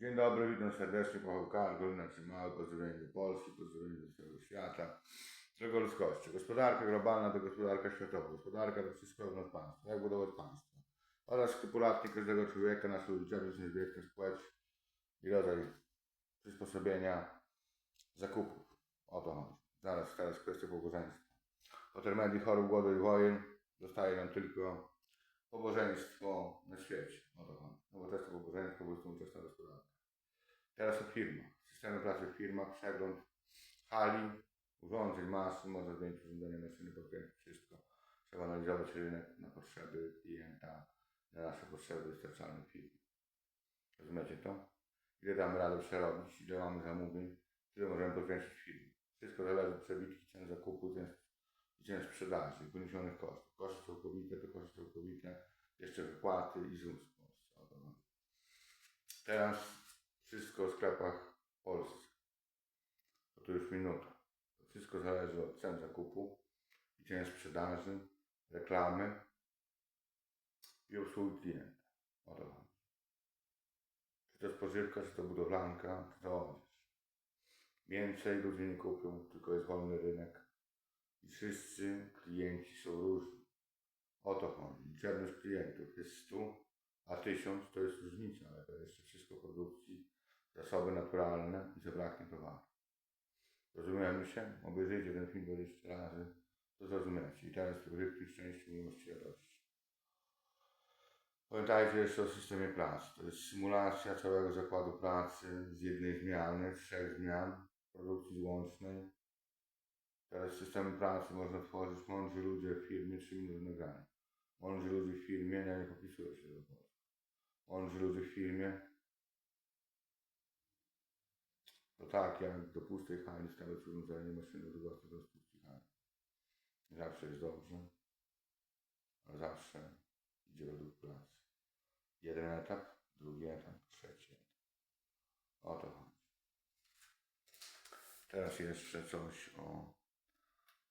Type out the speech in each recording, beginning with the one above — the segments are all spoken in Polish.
Dzień dobry, witam serdecznie, Paweł Kargol, znaczy małe pozdrowienie do Polski, pozdrowienie do całego świata, całego ludzkości. Gospodarka globalna to gospodarka światowa, gospodarka to wszystko państwa, jak budować państwo. Oraz skrupulatnie każdego człowieka, naszej liczebność, niezwykle płeć i rodzaj przysposobienia zakupów. O to chodzi. Zaraz, teraz kwestia pobożeństwa. Po termedii chorób, głodu i wojen zostaje nam tylko pobożeństwo na świecie. O to chodzi. Nowoczesne pobożeństwo, bo jest to nowoczesna gospodarka. Teraz o firmach. Systemy pracy w firmach, przegląd hali, urządzeń, maszyn, można zdjąć urządzenia, maszyny, podkręcić wszystko. Trzeba analizować rynek na potrzeby klienta, na nasze potrzeby dostarczalne firmy. Rozumiecie to? Ile damy radę przerobić, ile mamy zamówień, tyle możemy podkręcić firmy. Wszystko zależy od przebitki cen zakupu, cen, cen sprzedaży, poniesionych kosztów. Koszty całkowite to koszty całkowite, jeszcze wypłaty i ZUS w. Teraz wszystko o sklepach w Polsce. To już minuta. Wszystko zależy od cen zakupu i sprzedaży, reklamy i obsługi klienta. O to chodzi. Czy to spożywka, czy to budowlanka, czy to odzież. Więcej ludzie nie kupią, tylko jest wolny rynek. I wszyscy klienci są różni. O to chodzi. Liczebność klientów jest 100, a 1000 to jest różnica, ale to jeszcze wszystko zasoby naturalne i zabraknie towaru. Rozumiemy się? Obejrzyjcie ten film 20 razy, to zrozumiecie. I teraz projektuj szczęście, miłości, radości. Pamiętajcie jeszcze o systemie pracy. To jest symulacja całego zakładu pracy z jednej zmiany, trzech zmian produkcji złącznej. Teraz systemy pracy można tworzyć mądrzy ludzie w firmie, trzy minuty nagrania. Mądrzy ludzie w firmie, ja nie popisuję się do tego. Mądrzy ludzie w firmie. To tak, jak do pustej hali stawiać urządzenie maszyny do gotowej do pustej hali. Zawsze jest dobrze, a zawsze idzie według pracy. Jeden etap, drugi etap, trzeci etap. O to chodzi. Teraz jeszcze coś o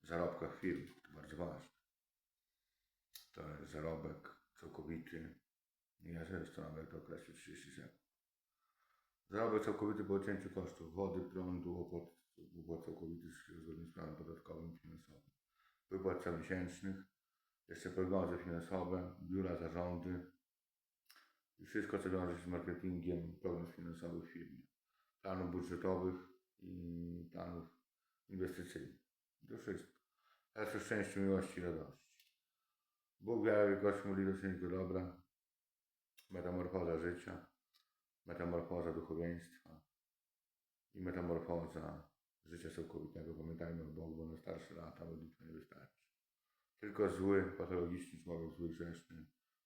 zarobkach firm. To bardzo ważne. To jest zarobek całkowity. Ja to nawet określił 30 sekund. Zarobek całkowity po odcięciu kosztów wody, prądu, opłat, opłat całkowitych zgodnie z prawem podatkowym i finansowym. Wypłat comiesięcznych, jeszcze prognozy finansowe, biura, zarządy i wszystko, co wiąże się z marketingiem, prognoz finansowych w firmie, planów budżetowych i planów inwestycyjnych. To wszystko. Teraz o szczęściu, miłości i radości. Bóg wielkość, modlitwa, świętego dobra, metamorfoza życia, metamorfoza duchowieństwa i metamorfoza życia całkowitego. Pamiętajmy o Bogu, bo na starsze lata modlitwa nie wystarczy. Tylko zły, patologiczny człowiek, zły, grzeszny,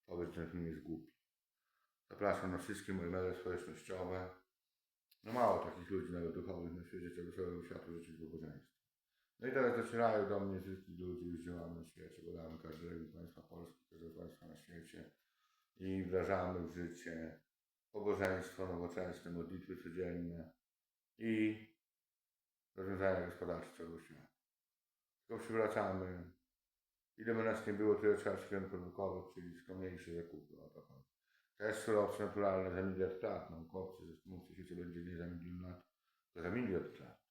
że ten film jest głupi. Zapraszam na wszystkie moje media społecznościowe. No mało takich ludzi nawet duchowych na świecie, czego całego światu życzyć pobożeństwa. No i teraz docierają do mnie wszystkich ludzi, już działamy na świecie, badamy każdego państwa Polski, każdego państwa na świecie i wdrażamy w życie pobożeństwo nowoczesne, modlitwy codzienne i rozwiązania gospodarcze całego świata. Tylko przywracamy, ile by nas nie było, tyle trzeba się produkować, czyli skromniejsze zakupy, o to chodzi. Też surowce naturalne za miliard lat, naukowcy zastanawiają się, co będzie nie za milion lat, to za miliard lat.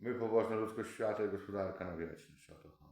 My pobożna ludzkość świata i gospodarka na wieczność, o to chodzi.